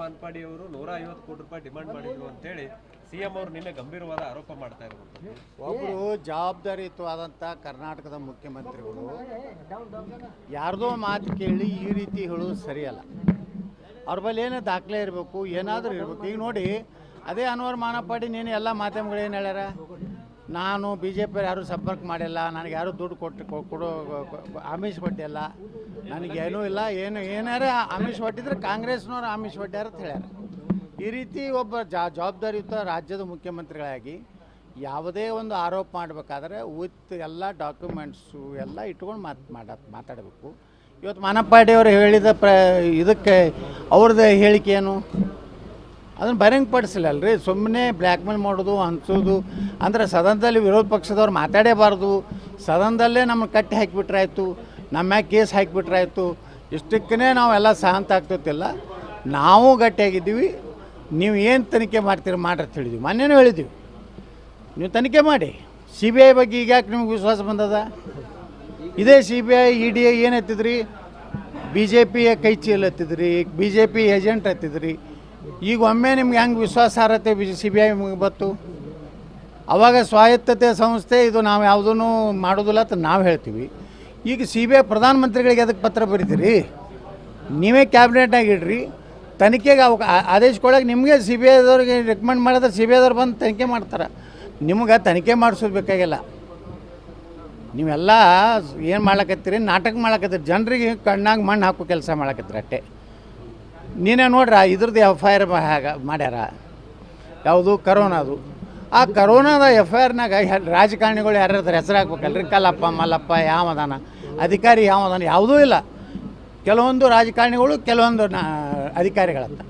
ಮಾನ್ಪಾಡಿ ಅವರು ನೂರ ಐವತ್ತು ಕೋಟಿ ರೂಪಾಯಿ ಡಿಮಾಂಡ್ ಮಾಡಿದ್ರು ಅಂತೇಳಿ ಸಿಎಂ ಅವರು ನಿನ್ನೆ ಗಂಭೀರವಾದ ಆರೋಪ ಮಾಡ್ತಾ ಒಬ್ಬರು ಒಬ್ಬರು ಜವಾಬ್ದಾರಿಯುತವಾದಂಥ ಕರ್ನಾಟಕದ ಮುಖ್ಯಮಂತ್ರಿಗಳು ಯಾರ್ದೋ ಮಾತು ಕೇಳಿ ಈ ರೀತಿ ಹೇಳೋದು ಸರಿಯಲ್ಲ. ಅವ್ರ ಬಳಿ ಏನೋ ದಾಖಲೆ ಇರಬೇಕು, ಏನಾದರೂ ಇರಬೇಕು. ಈಗ ನೋಡಿ, ಅದೇ ಅನ್ವರ್ ಮಾನಪಾಡಿ ನೀನು ಎಲ್ಲ ಮಾಧ್ಯಮಗಳು ಏನು ಹೇಳ್ಯಾರ? ನಾನು ಬಿ ಜೆ ಪಿ ಯಾರೂ ಸಂಪರ್ಕ ಮಾಡಿಲ್ಲ, ನನಗೆ ಯಾರೂ ದುಡ್ಡು ಕೊಟ್ಟು ಕೊಡೋ ಆಮಿಷ ಕೊಟ್ಟಿಲ್ಲ ನನಗೇನೂ ಇಲ್ಲ, ಏನು, ಏನಾರ ಆಮಿಷ ಕೊಟ್ಟಿದ್ರೆ ಕಾಂಗ್ರೆಸ್ನವ್ರು ಆಮಿಷ ಕೊಟ್ಟಾರ ಅಂತ ಹೇಳ್ಯಾರ ಈ ರೀತಿ ಒಬ್ಬ ಜವಾಬ್ದಾರಿಯುತ ರಾಜ್ಯದ ಮುಖ್ಯಮಂತ್ರಿಗಳಾಗಿ ಯಾವುದೇ ಒಂದು ಆರೋಪ ಮಾಡಬೇಕಾದ್ರೆ ವಿತ್ ಎಲ್ಲ ಡಾಕ್ಯುಮೆಂಟ್ಸು ಎಲ್ಲ ಇಟ್ಕೊಂಡು ಮಾತು ಮಾಡ ಮಾತಾಡಬೇಕು. ಇವತ್ತು ಮಾನಪ್ಪಾಡಿ ಅವರು ಹೇಳಿದ ಪ್ರ ಇದಕ್ಕೆ ಅವ್ರದ್ದು ಹೇಳಿಕೆ ಏನು? ಅದನ್ನು ಬಹಿರಂಗ ಪಡಿಸಿಲ್ಲ ಸುಮ್ಮನೆ ಬ್ಲ್ಯಾಕ್ಮೇಲ್ ಮಾಡೋದು ಹಂಚೋದು ಅಂದರೆ ಸದನದಲ್ಲಿ ವಿರೋಧ ಪಕ್ಷದವ್ರು ಮಾತಾಡೇಬಾರ್ದು. ಸದನದಲ್ಲೇ ನಮ್ಮ ಕಟ್ಟಿ ಹಾಕಿಬಿಟ್ರಾಯ್ತು. ನಮ್ಮ ಮ್ಯಾಗ ಕೇಸ್ ಹಾಕಿಬಿಟ್ರಾಯ್ತು. ಇಷ್ಟಕ್ಕೇ ನಾವೆಲ್ಲ ಸಹಂತ ಆಗ್ತೈತಿಲ್ಲ ನಾವು ಗಟ್ಟಿಯಾಗಿದ್ದೀವಿ. ನೀವು ಏನು ತನಿಖೆ ಮಾಡ್ತೀರಿ ಮಾಡ್ರಿ ಹೇಳಿದ್ವಿ. ಮೊನ್ನೆನೂ ಹೇಳಿದ್ದೀವಿ ನೀವು ತನಿಖೆ ಮಾಡಿ. ಸಿ ಬಿ ಐ ಬಗ್ಗೆ ಈಗ ಯಾಕೆ ನಿಮ್ಗೆ ವಿಶ್ವಾಸ ಬಂದದ? ಇದೇ C B I E D I ಏನು ಹತ್ತಿದ್ರಿ ಬಿ ಜೆ ಪಿಯ ಕೈ ಚೀಲ ಹತ್ತಿದ್ರಿ ಬಿ ಜೆ ಪಿ ಏಜೆಂಟ್ ಎತ್ತಿದ್ರಿ? ಈಗ ಒಮ್ಮೆ ನಿಮ್ಗೆ ಹೆಂಗೆ ವಿಶ್ವಾಸಾರ್ಹತೆ ಸಿ ಬಿ ಐ ಬತ್ತು? ಅವಾಗ ಸ್ವಾಯತ್ತತೆ ಸಂಸ್ಥೆ ಇದು ನಾವು ಯಾವುದೂ ಮಾಡೋದಿಲ್ಲ ಅಂತ ನಾವು ಹೇಳ್ತೀವಿ. ಈಗ ಸಿ ಬಿ ಐ ಪ್ರಧಾನಮಂತ್ರಿಗಳಿಗೆ ಅದಕ್ಕೆ ಪತ್ರ ಬರೀತೀರಿ? ನೀವೇ ಕ್ಯಾಬಿನೆಟ್ನಾಗ ಇಡ್ರಿ. ತನಿಖೆಗೆ ಅವ ಆದೇಶ ಕೊಡೋಕೆ ನಿಮಗೆ ಸಿ ಬಿ ಐದವ್ರಿಗೆ ರೆಕಮೆಂಡ್ ಮಾಡಿದ್ರೆ ಸಿ ಬಿ ಐದವ್ರು ಬಂದು ತನಿಖೆ ಮಾಡ್ತಾರೆ. ನಿಮ್ಗೆ ತನಿಖೆ ಮಾಡಿಸೋದು ಬೇಕಾಗಿಲ್ಲ. ನೀವೆಲ್ಲ ಏನು ಮಾಡ್ಲಕತ್ತೀರಿ? ನಾಟಕ ಮಾಡ್ಲಕತ್ತೀರಿ. ಜನರಿಗೆ ಕಣ್ಣಾಗ ಮಣ್ಣು ಹಾಕೋ ಕೆಲಸ ಮಾಡ್ಲಕತ್ತೀರಿ ಅಟ್ಟೆ. ನೀನೇ ನೋಡ್ರ ಇದ್ರದ್ದು ಎಫ್ ಐ ಆರ್ ಮಾಡ್ಯಾರ. ಯಾವುದು? ಕರೋನಾದು ಆ ಕರೋನಾದ ಎಫ್ ಐ ಆರ್ನಾಗ ರಾಜಕಾರಣಿಗಳು ಯಾರ್ಯಾರ ಹೆಸರು ಹಾಕ್ಬೇಕಲ್ರಿ? ಕಲ್ಲಪ್ಪ, ಮಲ್ಲಪ್ಪ, ಯಾವದಾನ? ಅಧಿಕಾರಿ ಯಾವದಾನ? ಯಾವುದೂ ಇಲ್ಲ. ಕೆಲವೊಂದು ರಾಜಕಾರಣಿಗಳು, ಕೆಲವೊಂದು ನಾ, ಅಧಿಕಾರಿಗಳಂತ.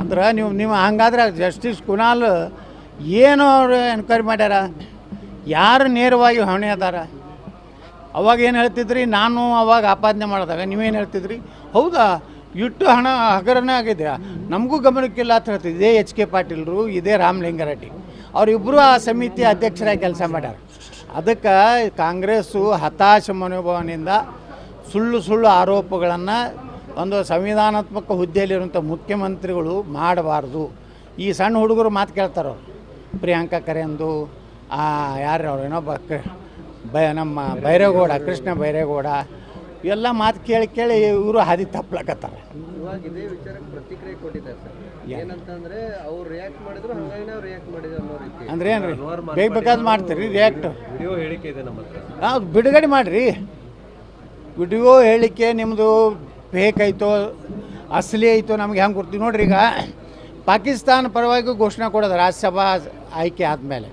ಅಂದ್ರೆ ನೀವು ನೀವು ಹಂಗಾದ್ರೆ ಜಸ್ಟಿಸ್ ಕುನಾಲ್ ಏನು ಅವರು ಎನ್ಕ್ವೈರಿ ಮಾಡ್ಯಾರ. ಯಾರು ನೇರವಾಗಿ ಹೊಣೆ ಅದಾರ? ಅವಾಗ ಏನು ಹೇಳ್ತಿದ್ರಿ? ನಾನು ಅವಾಗ ಆಪಾದನೆ ಮಾಡಿದಾಗ ನೀವೇನು ಹೇಳ್ತಿದ್ರಿ? ಹೌದಾ? ಇಟ್ಟು ಹಣ ಹಗರಣ ಆಗಿದೆ. ನಮಗೂ ಗಮನಕ್ಕಿಲ್ಲ ಅಂತ ಹೇಳ್ತೀವಿ ಇದೇ ಎಚ್ ಕೆ ಪಾಟೀಲ್ರು, ಇದೇ ರಾಮಲಿಂಗಾರೆಡ್ಡಿ ಅವರಿಬ್ಬರು ಆ ಸಮಿತಿ ಅಧ್ಯಕ್ಷರಾಗಿ ಕೆಲಸ ಮಾಡ್ಯಾರ. ಅದಕ್ಕೆ ಕಾಂಗ್ರೆಸ್ಸು ಹತಾಶ ಮನೋಭಾವನೆಯಿಂದ ಸುಳ್ಳು ಸುಳ್ಳು ಆರೋಪಗಳನ್ನು ಒಂದು ಸಂವಿಧಾನಾತ್ಮಕ ಹುದ್ದೆಯಲ್ಲಿರುವಂಥ ಮುಖ್ಯಮಂತ್ರಿಗಳು ಮಾಡಬಾರ್ದು. ಈ ಸಣ್ಣ ಹುಡುಗರು ಮಾತು ಕೇಳ್ತಾರೆ ಪ್ರಿಯಾಂಕಾ ಕರೆಂದು ಯಾರು ಅವ್ರು, ಏನೋ ಬ ನಮ್ಮ ಬೈರೇಗೌಡ ಕೃಷ್ಣ ಬೈರೇಗೌಡ ಇವೆಲ್ಲ ಮಾತು ಕೇಳಿ ಕೇಳಿ ಇವರು ಹಾದಿ ತಪ್ಲಕತ್ತಾರ. ಇವಾಗ ಇದೇ ವಿಚಾರಕ್ಕೆ ಪ್ರತಿಕ್ರಿಯೆ ಕೊಟ್ಟಿದ್ದಾರೆ ಸರ್. ಏನಂತಂದ್ರೆ ಅವ್ರು ರಿಯಾಕ್ಟ್ ಮಾಡಿದ್ರು ಹಂಗಾಗಿ ನಾವು ರಿಯಾಕ್ಟ್ ಮಾಡಿದ್ವಿ ಅನ್ನೋ ರೀತಿ. ಅಂದ್ರೆ ಏನು ರೀ ಬೇಗ ಬೇಕಾದ್ ಮಾಡ್ತೀರಿ ರಿಯಾಕ್ಟ್ ವಿಡಿಯೋ ಹೇಳಿಕೆ ಇದೆ ನಮ್ಮ ಹತ್ರ. ಹಾಂ ಬಿಡುಗಡೆ ಮಾಡಿರಿ. ವಿಡಿಯೋ ಹೇಳಿಕೆ ನಿಮ್ಮದು ಫೇಕ್ ಐತೋ ಅಸಲಿ ಐತೋ ನಮ್ಗೆ ಹೆಂಗೆ ಕೊಡ್ತೀವಿ ನೋಡ್ರಿ ಈಗ. ಪಾಕಿಸ್ತಾನ ಪರವಾಗಿ ಘೋಷಣೆ ಕೊಡೋದು ರಾಜ್ಯಸಭಾ ಆಯ್ಕೆ ಆದಮೇಲೆ.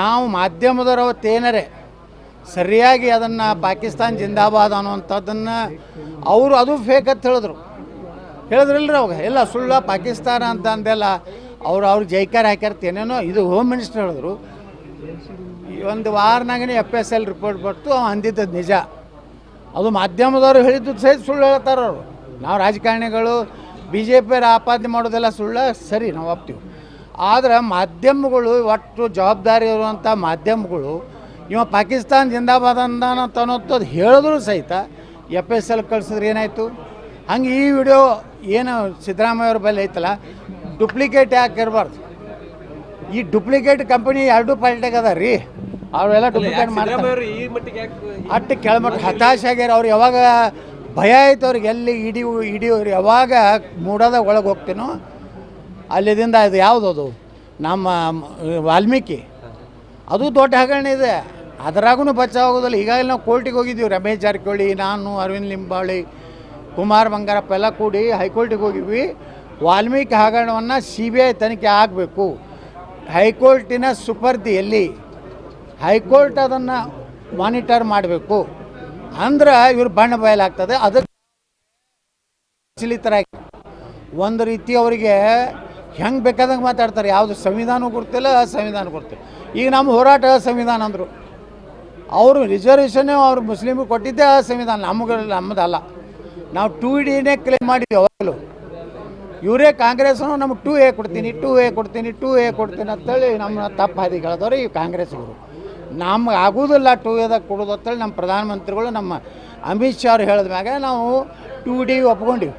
ನಾವು ಮಾಧ್ಯಮದವರು ಅವತ್ತೇನರೆ ಸರಿಯಾಗಿ ಅದನ್ನು ಪಾಕಿಸ್ತಾನ್ ಜಿಂದಾಬಾದ್ ಅನ್ನುವಂಥದ್ದನ್ನು ಅವರು ಅದು ಫೇಕ್ ಅಂತ ಹೇಳಿದ್ರು. ಹೇಳಿದ್ರಲ್ರಿ ಅವಾಗ ಎಲ್ಲ ಸುಳ್ಳು ಪಾಕಿಸ್ತಾನ ಅಂತ ಅಂದೆಲ್ಲ, ಅವ್ರು ಅವ್ರು ಜೈಕಾರ ಹಾಕ್ಯಾರ ಏನೇನೋ ಇದು ಹೋಮ್ ಮಿನಿಸ್ಟರ್ ಹೇಳಿದ್ರು. ಈ ಒಂದು ವಾರನಾಗನೇ ಎಫ್ ಎಸ್ ಎಲ್ ರಿಪೋರ್ಟ್ ಬರ್ತು, ಅವ ಅಂದಿದ್ದು ನಿಜ. ಅದು ಮಾಧ್ಯಮದವರು ಹೇಳಿದ್ದು ಸಹಿತ ಸುಳ್ಳು ಹೇಳ್ತಾರೆ ಅವರು. ನಾವು ರಾಜಕಾರಣಿಗಳು ಬಿ ಜೆ ಪಿಯರ ಆಪಾದನೆ ಮಾಡೋದೆಲ್ಲ ಸುಳ್ಳು, ಸರಿ, ನಾವು ಒಪ್ತೀವಿ. ಆದರೆ ಮಾಧ್ಯಮಗಳು, ಒಟ್ಟು ಜವಾಬ್ದಾರಿ ಇರುವಂಥ ಮಾಧ್ಯಮಗಳು ಇವ ಪಾಕಿಸ್ತಾನ ಜಿಂದಾಬಾದ್ ಅಂದಾನ ತನ್ನೊತ್ತು ಅದು ಹೇಳಿದ್ರು ಸಹಿತ ಎಫ್ ಎಸ್ ಎಲ್ ಕಳ್ಸಿದ್ರೆ ಏನಾಯಿತು? ಹಂಗೆ ಈ ವಿಡಿಯೋ ಏನು ಸಿದ್ದರಾಮಯ್ಯವ್ರ ಬಳಿ ಐತಲ್ಲ ಡುಪ್ಲಿಕೇಟ್ ಯಾಕೆ ಇರಬಾರ್ದು? ಈ ಡುಪ್ಲಿಕೇಟ್ ಕಂಪನಿ ಎರಡು ಪಾರ್ಟಿಯಾಗ ಅದ ರೀ ಅವರೆಲ್ಲ ಡುಪ್ಲಿಕೇಟ್ ಮಾಡ್ತಾರೆ. ಅಟ್ಟು ಕೆಳಮಟ್ಟ ಹತಾಶ ಆಗ್ಯಾರ. ಅವ್ರು ಯಾವಾಗ ಭಯ ಆಯ್ತು ಅವ್ರಿಗೆ ಎಲ್ಲಿ ಇಡಿ ಇಡಿ ಅವ್ರು ಯಾವಾಗ ಮೂಡದ ಒಳಗೆ ಹೋಗ್ತೀನೋ ಅಲ್ಲಿದಿಂದ ಅದು ಯಾವುದು ಅದು ನಮ್ಮ ವಾಲ್ಮೀಕಿ. ಅದು ದೊಡ್ಡ ಹಗರಣ ಇದೆ. ಅದರಾಗೂ ಬಚಾವಾಗೋದಿಲ್ಲ. ಈಗಾಗಲೇ ನಾವು ಕೋರ್ಟಿಗೆ ಹೋಗಿದ್ದೀವಿ. ರಮೇಶ್ ಜಾರಕಿಹೊಳಿ, ನಾನು, ಅರವಿಂದ್ ಲಿಂಬಾವಳಿ ಕುಮಾರ್ ಬಂಗಾರಪ್ಪ ಎಲ್ಲ ಕೂಡಿ ಹೈಕೋರ್ಟಿಗೆ ಹೋಗಿದ್ವಿ. ವಾಲ್ಮೀಕಿ ಹಗರಣವನ್ನು ಸಿ ಬಿ ಐ ತನಿಖೆ ಆಗಬೇಕು. ಹೈಕೋರ್ಟಿನ ಸುಪರ್ದಿಯಲ್ಲಿ ಹೈಕೋರ್ಟ್ ಅದನ್ನು ಮಾನಿಟರ್ ಮಾಡಬೇಕು. ಅಂದ್ರೆ ಇವ್ರ ಬಣ್ಣ ಬಯಲಾಗ್ತದೆ ಅದಕ್ಕೆ ಒಂದು ರೀತಿ ಅವರಿಗೆ ಹೆಂಗೆ ಬೇಕಾದಂಗೆ ಮಾತಾಡ್ತಾರೆ. ಯಾವುದು ಸಂವಿಧಾನ ಗೊತ್ತಿಲ್ಲ ಸಂವಿಧಾನ ಕೊಡ್ತಿಲ್ಲ. ಈಗ ನಮ್ಮ ಹೋರಾಟ ಸಂವಿಧಾನ ಅಂದರು. ಅವರು ರಿಸರ್ವೇಷನ್ನೇ ಅವ್ರು ಮುಸ್ಲಿಮ್ಗೆ ಕೊಟ್ಟಿದ್ದೇ ಆ ಸಂವಿಧಾನ ನಮಗೆ ನಮ್ಮದಲ್ಲ. ನಾವು ಟೂ ಡಿನೇ ಕ್ಲೇಮ್ ಮಾಡಿದ್ವಿ ಅವಾಗಲೂ. ಇವರೇ ಕಾಂಗ್ರೆಸ್ನು ನಮ್ಗೆ ಟೂ ಎ ಕೊಡ್ತೀನಿ ಟೂ ಎ ಕೊಡ್ತೀನಿ ಟೂ ಎ ಕೊಡ್ತೀನಿ ಅಂತೇಳಿ ನಮ್ಮ ತಪ್ಪು ಹಾದಿ ಹಾದಿಗಳದವ್ರು ಈ ಕಾಂಗ್ರೆಸ್ಗಳು ನಮ್ಗೆ ಆಗೋದಿಲ್ಲ ಟೂ ಎದಾಗ ಕೊಡೋದು ಅಂತೇಳಿ ನಮ್ಮ ಪ್ರಧಾನಮಂತ್ರಿಗಳು ನಮ್ಮ ಅಮಿತ್ ಶಾ ಅವ್ರು ಹೇಳಿದ ಮ್ಯಾಗ ನಾವು ಟೂ ಡಿ ಒಪ್ಕೊಂಡಿವಿ.